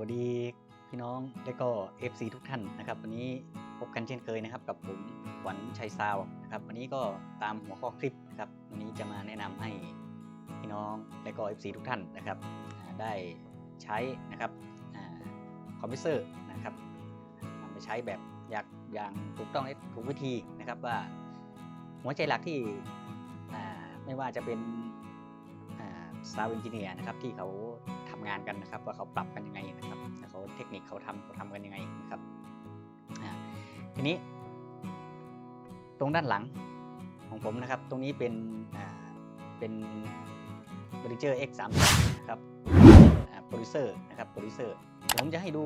วัสดีพี่น้องและก็ FC ทุกท่านนะครับ วันนี้พบกันเช่นเคยนะครับ กับผมหวันชัยซาวนะครับ วันนี้ก็ตามหัวข้อคลิปนะครับ วันนี้จะมาแนะนำให้พี่น้องและก็ FC ทุกท่านนะครับ ได้ใช้นะครับคอมพิวเตอร์นะครับนำไปใช้แบบอยากอย่างถูกต้องและถูกวิธีนะครับว่าหัวใจหลักที่ไม่ว่าจะเป็นซาวเอนจิเนียนะครับที่เขา ทำงานกันนะครับว่าเขาปรับกันยังไงนะครับเขาเทคนิคเขาทำเขาทำกันยังไงนะครับทีนี้ ตรงด้านหลังของผมนะครับ ตรงนี้เป็นเป็น b r i d g e r X 3นะครับโปรดิวเซอร์นะครับโปรดิวเซอร์ผมจะให้ดู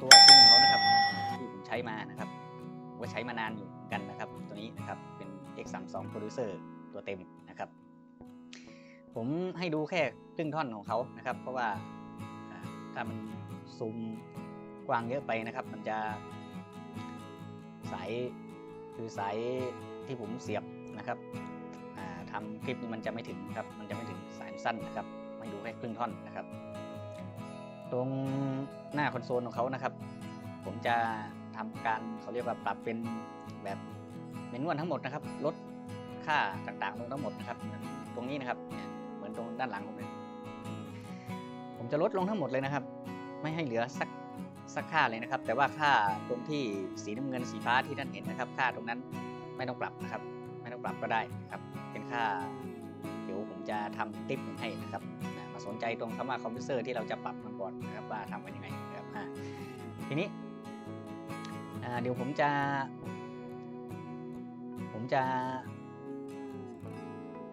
ตัวจริงของเขานะครับที่ผมใช้มานะครับผมก็ใช้มานานอยู่กันนะครับ ตัวนี้นะครับเป็น X 3 2 Producer ตัวเต็มนะครับ ผมให้ดูแค่ครึ่งท่อนของเขานะครับ เพราะว่าถ้ามันซูมกว้างเยอะไปนะครับ มันจะสายคือสายที่ผมเสียบนะครับอ่าทำคลิปนี้มันจะไม่ถึงครับ มันจะไม่ถึงสายสั้นนะครับให้ดูแค่ครึ่งท่อนนะครับ ตรงหน้าคอนโซลของเขานะครับ ผมจะทำการเขาเรียกว่าปรับเป็นแบบเมนวลทั้งหมดนะครับ ลดค่าต่างๆลงทั้งหมดนะครับ ตรงนี้นะครับเนี่ย อนตรงด้านหลังผมเลย ผมจะลดลงทั้งหมดเลยนะครับ ไม่ให้เหลือสักสักค่าเลยนะครับ แต่ว่าค่าตรงที่สีน้ำเงินสีฟ้าที่ท่านเห็นนะครับ ค่าตรงนั้นไม่ต้องปรับนะครับ ไม่ต้องปรับก็ได้นะครับ เป็นค่า เดี๋ยวผมจะทำติ๊บให้นะครับมาสนใจตรงคำว่าคอมพิวเตอร์ที่เราจะปรับมันก่อนนะครับว่าทำกันยังไงนะครับทีนี้เดี๋ยวผมจะ ผมจะ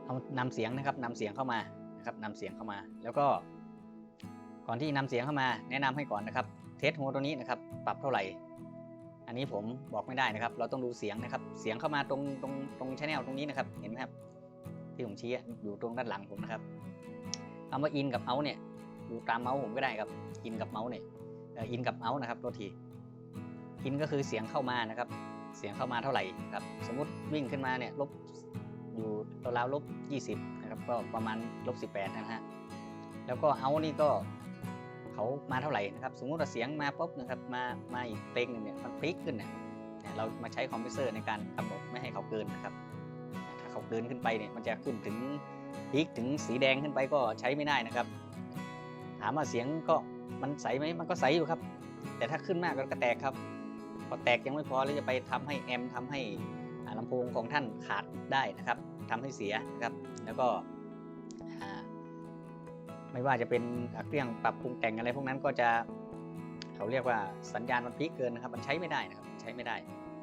เอานำเสียงนะครับนำเสียงเข้ามานะครับนำเสียงเข้ามา แล้วก็ ก่อนที่นำเสียงเข้ามา แนะนำให้ก่อนนะครับ เทสโฮตัวนี้นะครับ ปรับเท่าไหร่ อันนี้ผมบอกไม่ได้นะครับ เราต้องดูเสียงนะครับ เสียงเข้ามาตรงตรงตรงชแนลตรงนี้นะครับ เห็นไหมครับ ที่ผมชี้อยู่ตรงด้านหลังผมนะครับคำว่าอินกับเอาเนี่ยดูตามเมาส์ผมก็ได้ครับอินกับเมาส์เนี่ยอินกับเมาส์นะครับโทษทีอินก็คือเสียงเข้ามานะครับ เสียงเข้ามาเท่าไหร่ครับ สมมุติวิ่งขึ้นมาเนี่ยลบ อยู่ราวๆลบ20นะครับก็ประมาณลบ18นะฮะแล้วก็เอานี่ก็เขามาเท่าไหร่นะครับ สมมติว่าเสียงมาปุ๊บนะครับมามาอีกเพลงหนึ่งเนี่ยมันพลิกขึ้นเนี่ยเรามาใช้คอมพิวเตอร์ในการกำหนดไม่ให้เขาเกินนะครับ ถ้าเขาเดินขึ้นไปเนี่ยมันจะขึ้นถึงพีคถึงสีแดงขึ้นไปก็ใช้ไม่ได้นะครับ ถามว่าเสียงก็มันใสไหมมันก็ใสอยู่ครับ แต่ถ้าขึ้นมากก็แตกครับพอแตกยังไม่พอแล้วจะไปทำให้แอมทำให้ ลำโพงของท่านขาดได้นะครับทำให้เสียนะครับ แล้วก็ไม่ว่าจะเป็นเครื่องปรับปรุงแต่งอะไรพวกนั้นก็จะเขาเรียกว่าสัญญาณมันพีคเกินนะครับ มันใช้ไม่ได้นะครับใช้ไม่ได้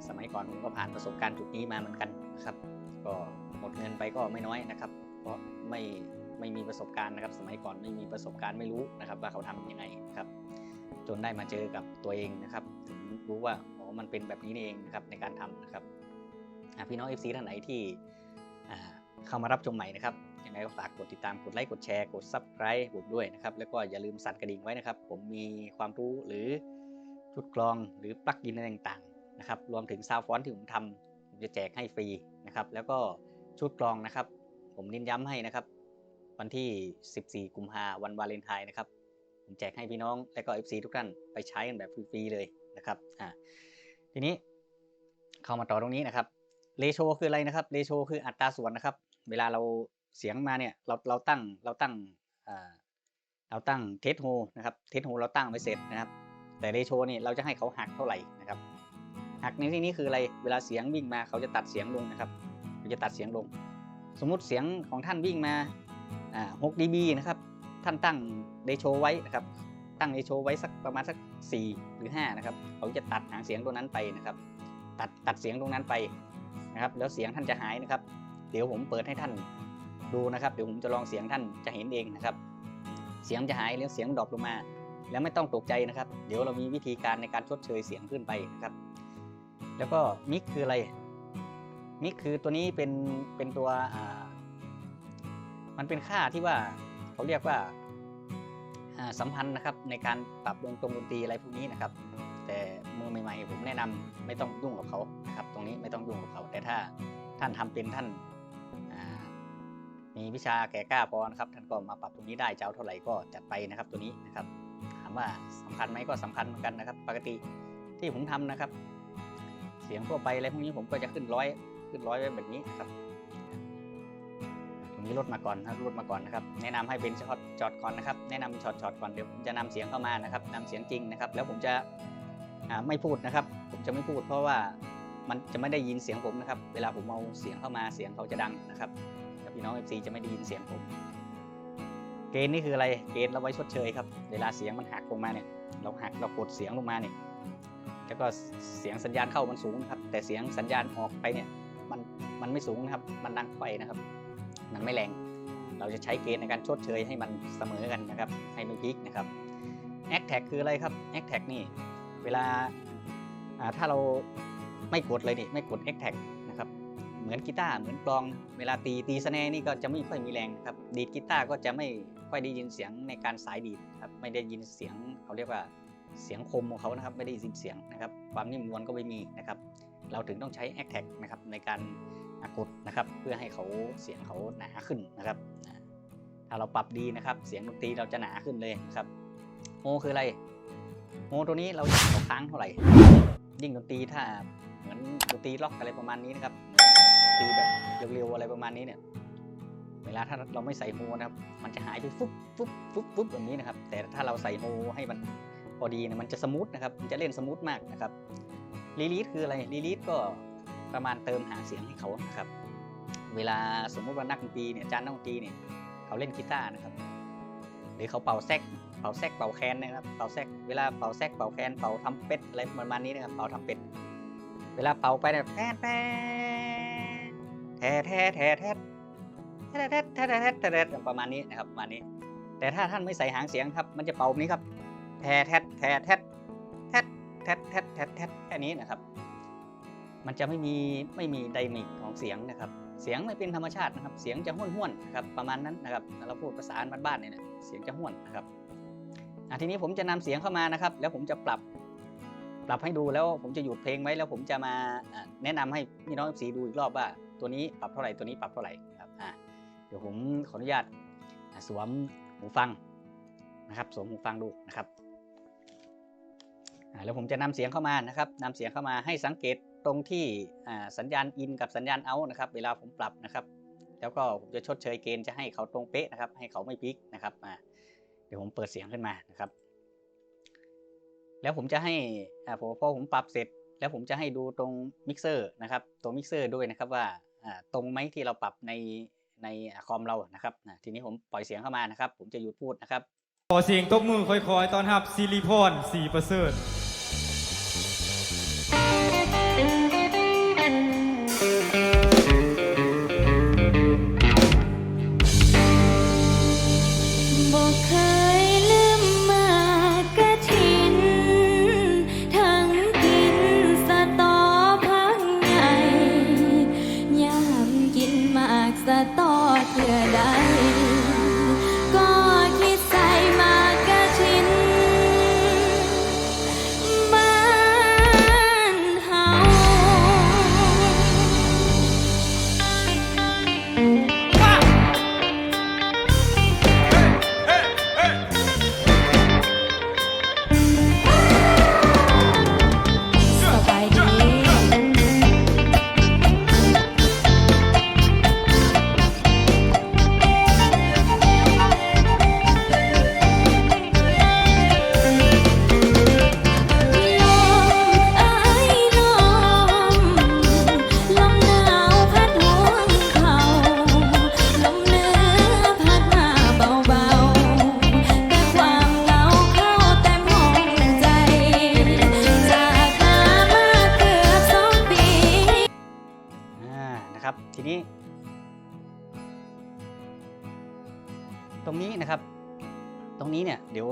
สมัยก่อนผมก็ผ่านประสบการณ์จุดนี้มาเหมือนกันนะครับ ก็หมดเงินไปก็ไม่น้อยนะครับ เพราะไม่ไม่มีประสบการณ์นะครับ สมัยก่อนไม่มีประสบการณ์ไม่รู้นะครับ ว่าเขาทำยังไงครับ จนได้มาเจอกับตัวเองนะครับ ถึงรู้ว่าอ๋อมันเป็นแบบนี้เองนะครับในการทำนะครับ พี่น้อง FC ท่านไหนที่เข้ามารับชมใหม่นะครับยังไงก็ฝากกดติดตามกดไลค์กดแชร์กด Subscribe ผมด้วยนะครับ แล้วก็อย่าลืมสั่นกระดิ่งไว้นะครับ ผมมีความรู้หรือชุดกรองหรือปลั๊กอินอะไรต่างๆนะครับรวมถึงซาวฟอนที่ผมทำผมจะแจกให้ฟรีนะครับแล้วก็ชุดกรองนะครับ ผมเน้นย้ำให้นะครับ วันที่ 14 กุมภาวันวาเลนไทน์นะครับผมแจกให้พี่น้องและก็ FC ทุกท่านไปใช้กันแบบฟรีๆเลยนะครับอ่าทีนี้เข้ามาต่อตรงนี้นะครับ เลโชคืออะไรนะครับเลโชคืออัตราส่วนนะครับ เวลาเราเสียงมาเนี่ยเราเราตั้งเราตั้งอ่าเราตั้งเทสโฮนะครับเทสโฮเราตั้งไว้เสร็จนะครับ แต่เรโชนี่เราจะให้เขาหักเท่าไหร่นะครับหักในที่นี้คืออะไรเวลาเสียงวิ่งมาเขาจะตัดเสียงลงนะครับเขาจะตัดเสียงลง สมมุติเสียงของท่านวิ่งมาอ่า6 dB นะครับท่านตั้งเรโชไว้นะครับตั้งเรโชไว้สักประมาณสัก 4 หรือ5นะครับเขาจะตัดหางเสียงตรงนั้นไปนะครับ ตัดตัดเสียงตรงนั้นไป นะครับ แล้วเสียงท่านจะหายนะครับ เดี๋ยวผมเปิดให้ท่านดูนะครับ เดี๋ยวผมจะลองเสียงท่านจะเห็นเองนะครับ เสียงจะหายหรือเสียงดรอปลงมา แล้วไม่ต้องตกใจนะครับ เดี๋ยวเรามีวิธีการในการชดเชยเสียงขึ้นไปนะครับ แล้วก็มิกคืออะไร มิกคือตัวนี้เป็นเป็นตัวมันเป็นค่าที่ว่าเขาเรียกว่าอ่าสัมพันธ์นะครับในการปรับวงตรงดนตรีอะไรพวกนี้นะครับ แต่มือใหม่ๆผมแนะนำไม่ต้องยุ่งกับเขานะครับ ตรงนี้ไม่ต้องยุ่งกับเขา แต่ถ้าท่านทำเป็นท่านมีวิชาแก่กล้าพอนะครับท่านก็มาปรับตรงนี้ได้เจะเอาเท่าไหร่ก็จัดไปนะครับตัวนี้นะครับถามว่าสำคัญไหมก็สำคัญเหมือนกันนะครับ ปกติที่ผมทำนะครับ เสียงทั่วไปอะไรพวกนี้ผมก็จะขึ้นร้อยขึ้นร้อยไว้แบบนี้นะครับตรงนี้ลดมาก่อนนะลดมาก่อนนะครับ แนะนำให้เป็นช็อตจอดก่อนนะครับ แนะนำช็อตช็อตก่อนเดี๋ยวผมจะนำเสียงเข้ามานะครับนำเสียงจริงนะครับ แล้วผมจะ ไม่พูดนะครับ ผมจะไม่พูด เพราะว่ามันจะไม่ได้ยินเสียงผมนะครับ เวลาผมเอาเสียงเข้ามาเสียงเขาจะดังนะครับพี่น้อง FC จะไม่ได้ยินเสียงผม เกณฑ์นี่คืออะไร เกณฑ์เราไว้ชดเชยครับ เวลาเสียงมันหักลงมาเนี่ย เราหักเรากดเสียงลงมาเนี่ยแล้วก็เสียงสัญญาณเข้ามันสูงนะครับ แต่เสียงสัญญาณออกไปเนี่ย มันมันไม่สูงนะครับ มันดังไปนะครับ มันไม่แรง เราจะใช้เกณฑ์ในการชดเชยให้มันเสมอกันนะครับ ให้ไม่พลิกนะครับ a c t a g คืออะไรครับ a c t a g นี่ เวลาถ้าเราไม่กดเลยนี่ไม่กด a c t a g นะครับเหมือนกีตาร์เหมือนกลองเวลาตีตีสแนนี่ก็จะไม่ค่อยมีแรงนะครับดีดกีตาร์ก็จะไม่ค่อยได้ยินเสียงในการสายดีดครับไม่ได้ยินเสียงเขาเรียกว่าเสียงคมของเขานะครับไม่ได้ยินเสียงนะครับความนิ่มนวลก็ไม่มีนะครับเราถึงต้องใช้ a c t a g นะครับในการกดนะครับเพื่อให้เขาเสียงเขาหนาขึ้นนะครับ ถ้าเราปรับดีนะครับ เสียงดนตรีเราจะหนาขึ้นเลยนะครับโฮคืออะไร โฮตัวนี้เราอยากเอาค้างเท่าไหร่ ยิ่งดนตรีถ้าเหมือนดนตรีล็อกอะไรประมาณนี้นะครับดนตรีแบบเร็วๆอะไรประมาณนี้เนี่ย เวลาถ้าเราไม่ใส่โฮนะครับ มันจะหายไปฟุบฟุ๊บฟุ๊บฟุ๊บแบบนี้นะครับ แต่ถ้าเราใส่โฮให้มันพอดีเนี่ยมันจะสมูทนะครับ มันจะเล่นสมูทมากนะครับรีลีสคืออะไรรีลีสก็ประมาณเติมหางเสียงให้เขานะครับ เวลาสมมุติว่านักดนตรีเนี่ยอาจารย์นักดนตรีเนี่ยเขาเล่นกีตาร์นะครับ หรือเขาเป่าแซก เป่าแซกเป่าแคนนะครับเป่าแซกเวลาเป่าแซกเป่าแคนเป่าทำเป็ดอะไรประมาณนี้นะครับเป่าทำเป็ด เวลาเป่าไปเนี่ยแป๊ดแป๊ดแท้แท้แท้แท้แท้แท้แท้แท้แท้แท้แท้ประมาณนี้นะครับประมาณนี้ แต่ถ้าท่านไม่ใส่หางเสียงครับ มันจะเป่าแบบนี้ครับแท้แท้แท้แท้แท้แท้แท้แท้แท้แค่นี้นะครับ มันจะไม่มีไม่มีไดมิกของเสียงนะครับเสียงไม่เป็นธรรมชาตินะครับ เสียงจะห้วนห้วนๆนะครับ ประมาณนั้นนะครับ เราพูดภาษาบ้านๆเนี่ยนะเสียงจะห้วนนะครับ อะทีนี้ผมจะนำเสียงเข้ามานะครับ แล้วผมจะปรับปรับให้ดูแล้วผมจะหยุดเพลงไว้แล้วผมจะมาแนะนำให้พี่น้องสีดูอีกรอบว่า ตัวนี้ปรับเท่าไหร่ตัวนี้ปรับเท่าไหร่ครับอะเดี๋ยวผมขออนุญาตสวมหูฟังนะครับ สวมหูฟังดูนะครับแล้วผมจะนำเสียงเข้ามานะครับนำเสียงเข้ามาให้สังเกตตรงที่สัญญาณอินกับสัญญาณเอานะครับ เวลาผมปรับนะครับ แล้วก็ผมจะชดเชยเกณฑ์จะให้เขาตรงเป๊ะนะครับ ให้เขาไม่พลิกนะครับ เดี๋ยวผมเปิดเสียงขึ้นมานะครับ แล้วผมจะให้อ่าพอผมปรับเสร็จ แล้วผมจะให้ดูตรงมิกเซอร์นะครับตัวมิกเซอร์ด้วยนะครับว่าอ่าตรงไหมที่เราปรับในในคอมเรานะครับอะทีนี้ผมปล่อยเสียงเข้ามานะครับ ผมจะหยุดพูดนะครับขอเสียงตบมือค่อยๆตอนรับซิลิพนสีประเสริฐ ตรงนี้นะครับ ตรงนี้เนี่ยเดี๋ยว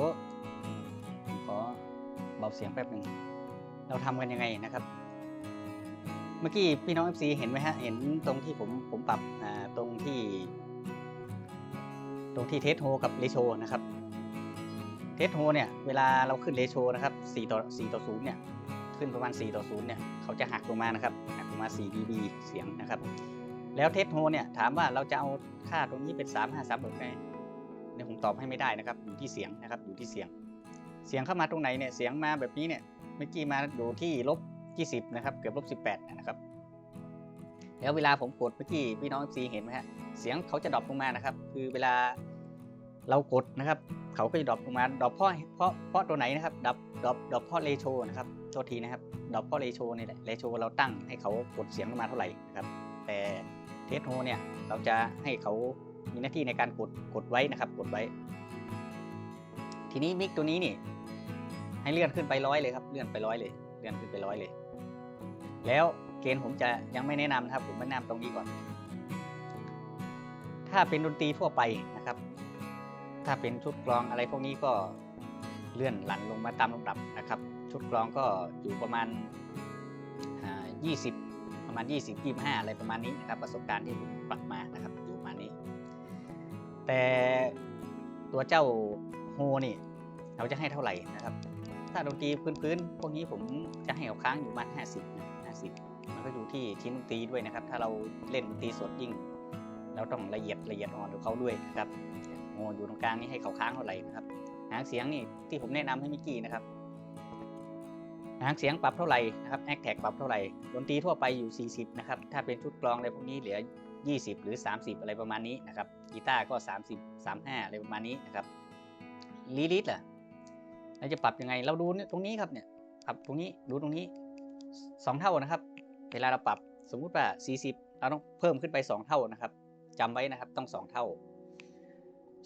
ผมขอเบาเสียงแป๊บหนึ่งเราทำกันยังไงนะครับ เมื่อกี้พี่น้อง FC เห็นไหมฮะเห็นตรงที่ผมผมปรับอ่าตรงที่ ตรงที่เทสโฮกับเรโชนะครับเทสโฮเนี่ยเวลาเราขึ้นเรโชนะครับ4ต่อ4ต่อ0เนี่ยขึ้นประมาณ 4 ต่อ 0 เนี่ย เขาจะหักลงมานะครับ หักลงมา 4 dB เสียงนะครับ แล้วเทสโฮเนี่ย ถามว่าเราจะเอาค่าตรงนี้เป็น 3 5 3แบบไหน เนี่ยผมตอบให้ไม่ได้นะครับ อยู่ที่เสียงนะครับ อยู่ที่เสียง เสียงเข้ามาตรงไหนเนี่ยเสียงมาแบบนี้เนี่ยเมื่อกี้มาอยู่ที่ลบ20นะครับเกือบลบ18นะครับแล้วเวลาผมกดเมื่อกี้พี่น้องซีเห็นไหมฮะเสียงเขาจะดรอปลงมานะครับ คือเวลาเรากดนะครับ เขาก็จะดรอปลงมาดรอปเพราะเพราะเพราะตัวไหนนะครับดรอปดรอปดรอปเพราะเรโชนะครับโทษทีนะครับดรอปเพราะเรโชนี่แหละเรโชเราตั้งให้เขากดเสียงลงมาเท่าไหร่นะครับแต่เทสโฮเนี่ยเราจะให้เขา มีหน้าที่ในการกดกดไว้นะครับ กดไว้ ทีนี้มิกตัวนี้นี่ ให้เลื่อนขึ้นไปร้อยเลยครับ เลื่อนไปร้อยเลย เลื่อนขึ้นไปร้อยเลย แล้วเกณฑ์ผมจะยังไม่แนะนำนะครับ ผมแนะนำตรงนี้ก่อน ถ้าเป็นดนตรีทั่วไปนะครับ ถ้าเป็นชุดกลองอะไรพวกนี้ก็เลื่อนหลั่นลงมาตามลำดับนะครับ ชุดกลองก็อยู่ประมาณ 20 ประมาณ 20 25 อะไรประมาณนี้นะครับ ประสบการณ์ที่ผมปรับมานะครับ แต่ตัวเจ้าโฮนี่ เราจะให้เท่าไหร่นะครับ ถ้าดนตรีพื้นๆพวกนี้ผมจะให้เอาค้างอยู่ประมาณ50นะ50 มันก็อยู่ที่ชิ้นดนตรีด้วยนะครับ ถ้าเราเล่นดนตรีสดยิ่ง เราต้องละเอียดละเอียดอ่อนกับเขาด้วยนะครับโอ้อยู่ตรงกลางนี่ให้เขาค้างเท่าไหร่นะครับหางเสียงนี่ที่ผมแนะนำให้มิกกี้นะครับหางเสียงปรับเท่าไหร่นะครับแอคแท็กปรับเท่าไหร่ดนตรีทั่วไปอยู่ 40 นะครับ ถ้าเป็นชุดกลองอะไรพวกนี้เหลือ 20 หรือ 30 อะไรประมาณนี้นะครับกีตาร์ก็ 30 35 อะไรประมาณนี้นะครับลีลิสล่ะเราจะปรับยังไงเราดูตรงนี้ครับเนี่ยปรับตรงนี้ดูตรงนี้ 2 เท่านะครับ เวลาเราปรับสมมุติว่า 40 เราต้องเพิ่มขึ้นไป 2 เท่านะครับจำไว้นะครับต้อง 2 เท่า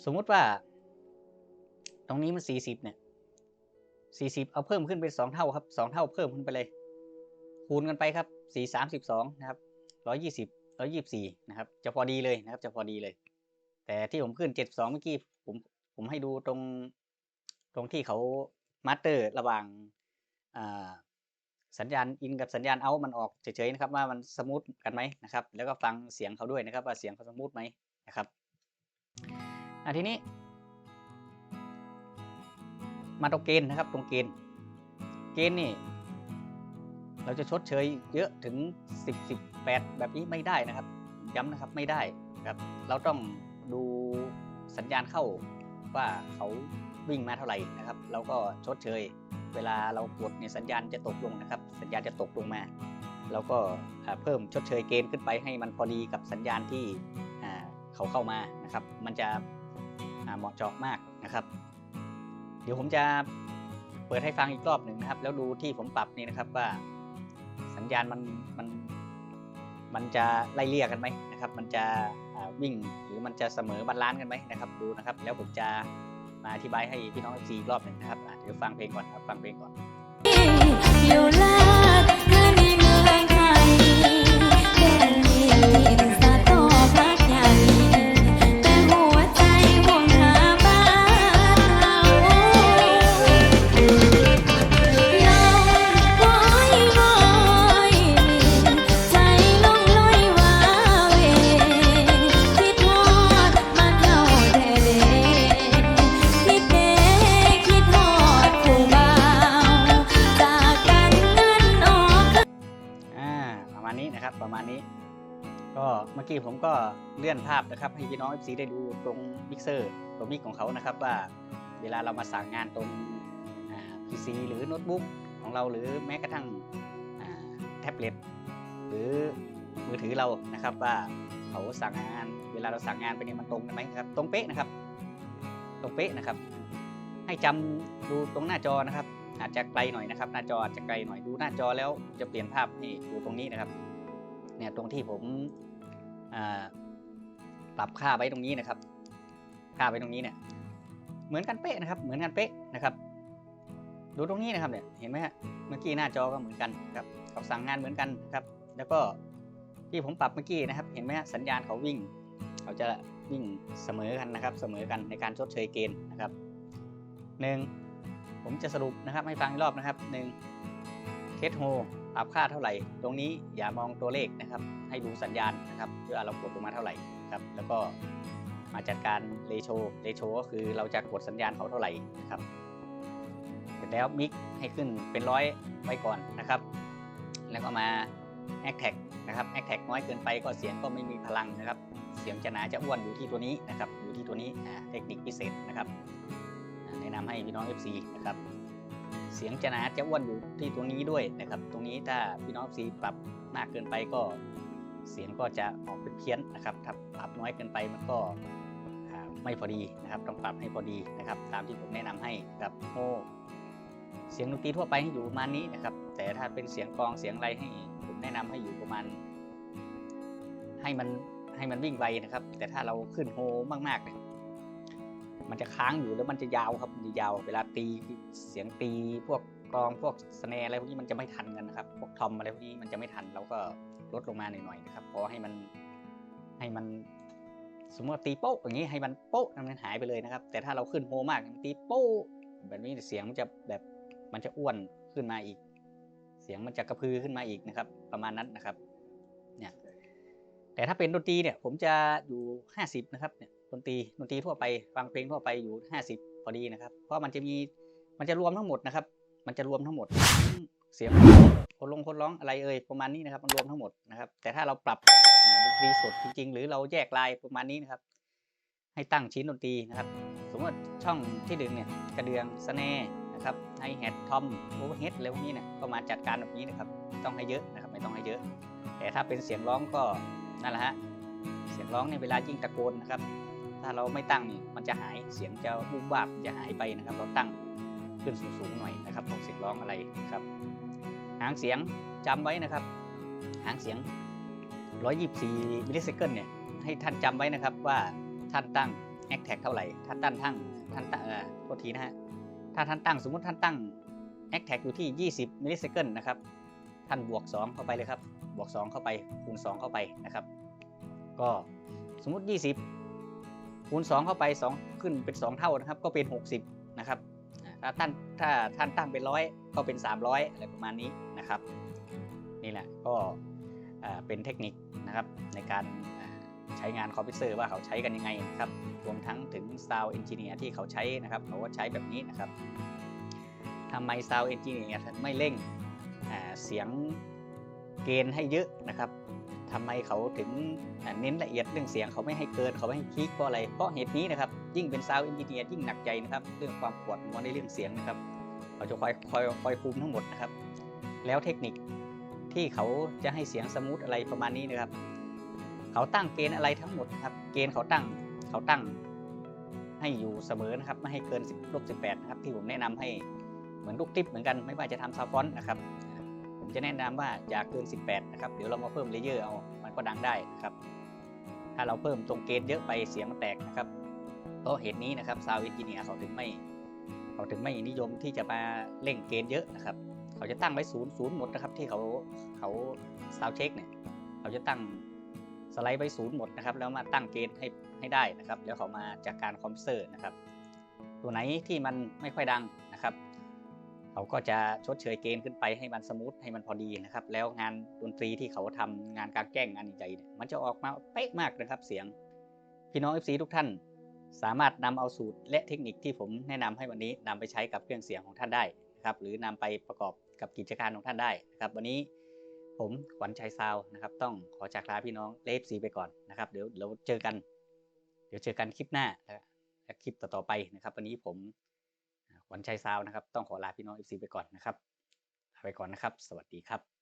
สมมุติว่า ตรงนี้มัน 40 เนี่ย 40 เอาเพิ่มขึ้นเป็น 2 เท่าครับ 2 เท่าเพิ่มขึ้นไปเลย คูณกันไปครับ 4 32 นะครับ 120 124นะครับ จะพอดีเลยนะครับ จะพอดีเลย แต่ที่ผมขึ้น72เมื่อกี้ผมผมให้ดูตรงตรงที่เขามาสเตอร์ระหว่างสัญญาณอินกับสัญญาณเอามันออกเฉยๆนะครับ ว่ามันสมูทกันไหมนะครับ แล้วก็ฟังเสียงเขาด้วยนะครับ ว่าเสียงเขาสมูทไหมนะครับอะทีนี้มาตรงเกณฑ์นะครับ ตรงเกณฑ์เกณฑ์นี่ เราจะชดเชยเยอะถึง 10 18แบบนี้ไม่ได้นะครับ ย้ำนะครับไม่ได้ครับเราต้องดูสัญญาณเข้าว่าเขาวิ่งมาเท่าไหร่นะครับ เราก็ชดเชย เวลาเรากดเนี่ยสัญญาณจะตกลงนะครับ สัญญาณจะตกลงมา เราก็เพิ่มชดเชยเกณฑ์ขึ้นไปให้มันพอดีกับสัญญาณที่เขาเข้ามานะครับ มันจะเหมาะเจาะมากนะครับ เดี๋ยวผมจะเปิดให้ฟังอีกรอบหนึ่งนะครับ แล้วดูที่ผมปรับนี่นะครับว่าสัญญาณมันมัน มันจะไล่เลี่ยกันไหมนะครับ มันจะวิ่งหรือมันจะเสมอบาลานซ์กันไหมนะครับ ดูนะครับ แล้วผมจะมาอธิบายให้พี่น้องซีรอบหนึ่งนะครับเดี๋ยวฟังเพลงก่อนครับ ฟังเพลงก่อน ก็เมื่อกี้ผมก็เลื่อนภาพนะครับ ให้พี่น้อง FC ได้ดูตรงมิกเซอร์ตรงมิกของเขานะครับว่าเวลาเรามาสั่งงานตรงอ่า PC หรือโน้ตบุ๊กของเราหรือแม้กระทั่งแท็บเล็ตหรือมือถือเรานะครับว่าเขาสั่งงาน เวลาเราสั่งงานไปเนี่ยมันตรงกันไหมครับตรงเป๊ะนะครับ ตรงเป๊ะนะครับ ให้จำดูตรงหน้าจอนะครับ อาจจะไกลหน่อยนะครับ หน้าจออาจจะไกลหน่อยดูหน้าจอแล้วจะเปลี่ยนภาพให้ดูตรงนี้นะครับเนี่ยตรงที่ผม ปรับค่าไว้ตรงนี้นะครับ ค่าไว้ตรงนี้เนี่ย เหมือนกันเป๊ะนะครับ เหมือนกันเป๊ะนะครับ ดูตรงนี้นะครับเนี่ย เห็นไหมฮะ เมื่อกี้หน้าจอก็เหมือนกันนะครับเขาสั่งงานเหมือนกันนะครับ แล้วก็ที่ผมปรับเมื่อกี้นะครับ เห็นไหมฮะ สัญญาณเขาวิ่ง เขาจะวิ่งเสมอกันนะครับ เสมอกันในการชดเชยเกณฑ์นะครับหนึ่งผมจะสรุปนะครับให้ฟังอีกรอบนะครับหนึ่งเทสโฮ ปรับค่าเท่าไหร่ ตรงนี้อย่ามองตัวเลขนะครับ ให้ดูสัญญาณนะครับว่าเรากดลงมาเท่าไหร่นะครับ แล้วก็มาจัดการเรโชเรโชก็คือเราจะกดสัญญาณเขาเท่าไหร่นะครับ เสร็จแล้วมิกให้ขึ้นเป็นร้อยไว้ก่อนนะครับ แล้วก็มาแอคแท็กนะครับแอคแท็กน้อยเกินไปก็เสียงก็ไม่มีพลังนะครับ เสียงจะหนาจะอ้วนอยู่ที่ตัวนี้นะครับ อยู่ที่ตัวนี้เทคนิคพิเศษนะครับอ่าในนะนำให้พี่น้อง FC นะครับ เสียงจะหนาจะอ้วนอยู่ที่ตรงนี้ด้วยนะครับ ตรงนี้ถ้าพี่น้อง FC ปรับมากเกินไปก็เสียงก็จะออกเป็นเพี้ยนนะครับถ้าปรับน้อยเกินไปมันก็ไม่พอดีนะครับ ต้องปรับให้พอดีนะครับ ตามที่ผมแนะนำให้ครับโฮเสียงดนตรีทั่วไปให้อยู่ประมาณนี้นะครับ แต่ถ้าเป็นเสียงกลองเสียงอะไรให้ผมแนะนำให้อยู่ประมาณ ให้มันให้มันวิ่งไวนะครับ แต่ถ้าเราขึ้นโฮมากๆเนี่ย มันจะค้างอยู่แล้วมันจะยาวครับมันจะยาว เวลาตีเสียงตีพวกกลองพวกสแนร์อะไรพวกนี้มันจะไม่ทันกันนะครับพวกทอมอะไรพวกนี้มันจะไม่ทันเราก็ลดลงมาหน่อยๆนะครับพอให้มันให้มันสมมติว่าตีโป๊ะอย่างนี้ให้มันโป๊ะมันหายไปเลยนะครับ แต่ถ้าเราขึ้นโฮมากมันตีโป๊ะแบบนี้เสียงมันจะแบบมันจะอ้วนขึ้นมาอีก เสียงมันจะกระพือขึ้นมาอีกนะครับ ประมาณนั้นนะครับ แต่ถ้าเป็นดนตรีเนี่ยผมจะอยู่ 50 นะครับเนี่ยดนตรีดนตรีทั่วไปฟังเพลงทั่วไปอยู่ 50 พอดีนะครับ เพราะมันจะมีมันจะรวมทั้งหมดนะครับ มันจะรวมทั้งหมดเสียงคนลงคนร้องอะไรเอ่ยประมาณนี้นะครับ มันรวมทั้งหมดนะครับ แต่ถ้าเราปรับดนตรีสดจริง ๆ หรือเราแยกลายประมาณนี้นะครับ ให้ตั้งชิ้นดนตรีนะครับสมมติช่องที่ดึงเนี่ยกระเดืองสแนนะครับไฮแฮททอมโอเวอร์เฮดอะไรพวกนี้เนี่ยก็มาจัดการแบบนี้นะครับ ต้องให้เยอะนะครับ ไม่ต้องให้เยอะ แต่ถ้าเป็นเสียงร้องก็ นั่นแหละฮะเสียงร้องเนี่ยเวลายิ่งตะโกนนะครับ ถ้าเราไม่ตั้งนี่มันจะหายเสียงจะบูบวาบจะหายไปนะครับ เราตั้งขึ้นสูงๆหน่อยนะครับของเสียงร้องอะไรนะครับ หางเสียงจำไว้นะครับ หางเสียง 124มิลลิเซคันเนี่ยให้ท่านจำไว้นะครับว่าท่านตั้งแอคแท็กเท่าไหร่ท่านตั้งทั้งท่านตั้งเอ่อโทษทีนะฮะถ้าท่านตั้งสมมุติท่านตั้งแอคแท็กอยู่ที่ 20มิลลิเซคันนะครับ ท่านบวก 2 เข้าไปเลยครับ บวก 2 เข้าไป คูณ 2 เข้าไปนะครับ ก็สมมุติ 20 คูณ 2 เข้าไป 2 ขึ้นเป็น 2 เท่านะครับ ก็เป็น 60 นะครับ ถ้าท่านถ้าท่านตั้งเป็นร้อยก็เป็น 300 อะไรประมาณนี้นะครับ นี่แหละก็เป็นเทคนิคนะครับในการใช้งานคอมพิวเตอร์ว่าเขาใช้กันยังไงนะครับ รวมทั้งถึง Sound Engineer ที่เขาใช้นะครับ เขาก็ใช้แบบนี้นะครับทำไม Sound Engineer ถึงไม่เร่ง เสียงเกณฑ์ให้เยอะนะครับทำไมเขาถึงเน้นละเอียดเรื่องเสียงเขาไม่ให้เกินเขาไม่ให้พีคเพราะอะไรเพราะเหตุนี้นะครับยิ่งเป็นซาวด์เอนจิเนียร์ยิ่งหนักใจนะครับเรื่องความปวดหัวในเรื่องเสียงนะครับเขาจะคอยคอยคอยคุมทั้งหมดนะครับ แล้วเทคนิคที่เขาจะให้เสียงสมูทอะไรประมาณนี้นะครับ เขาตั้งเกณฑ์อะไรทั้งหมดครับ เกณฑ์เขาตั้งเขาตั้งให้อยู่เสมอนะครับไม่ให้เกิน10ลบ18นะครับที่ผมแนะนำให้เหมือนลูกทิปเหมือนกันไม่ว่าจะทำซาวฟอนนะครับ ผมจะแนะนำว่าอย่าเกิน 18 นะครับ เดี๋ยวเรามาเพิ่มเลเยอร์เอา มันก็ดังได้นะครับ ถ้าเราเพิ่มตรงเกณฑ์เยอะไปเสียงมันแตกนะครับ เพราะเหตุนี้นะครับซาวด์เอนจิเนียร์เขาถึงไม่เขาถึงไม่นิยมที่จะมาเร่งเกณฑ์เยอะนะครับ เขาจะตั้งไว้ศูนย์ศูนย์หมดนะครับ ที่เขาเขาซาวเช็คเนี่ย เขาจะตั้งสไลด์ไว้ศูนย์หมดนะครับ แล้วมาตั้งเกณฑ์ให้ให้ได้นะครับ แล้วเขามาจากการคอมเตอร์นะครับ ตัวไหนที่มันไม่ค่อยดัง นะครับเขาก็จะชดเชยเกณฑ์ขึ้นไปให้มันสมูทให้มันพอดีนะครับ แล้วงานดนตรีที่เขาทำงานการแจ้งงานใหญ่เนี่ยมันจะออกมาเป๊ะมากนะครับเสียง พี่น้อง FC ทุกท่าน สามารถนำเอาสูตรและเทคนิคที่ผมแนะนำให้วันนี้นำไปใช้กับเครื่องเสียงของท่านได้นะครับหรือนำไปประกอบกับกิจการของท่านได้นะครับ วันนี้ผมขวัญชัยซาวนะครับ ต้องขอจากลาพี่น้องเลฟซีไปก่อนนะครับเดี๋ยวเราเจอกัน เดี๋ยวเจอกันคลิปหน้าและคลิปต่อๆไปนะครับ วันนี้ผม วันชัยซาวนะครับ ต้องขอลาพี่น้องเอฟซีไปก่อนนะครับลาไปก่อนนะครับ สวัสดีครับ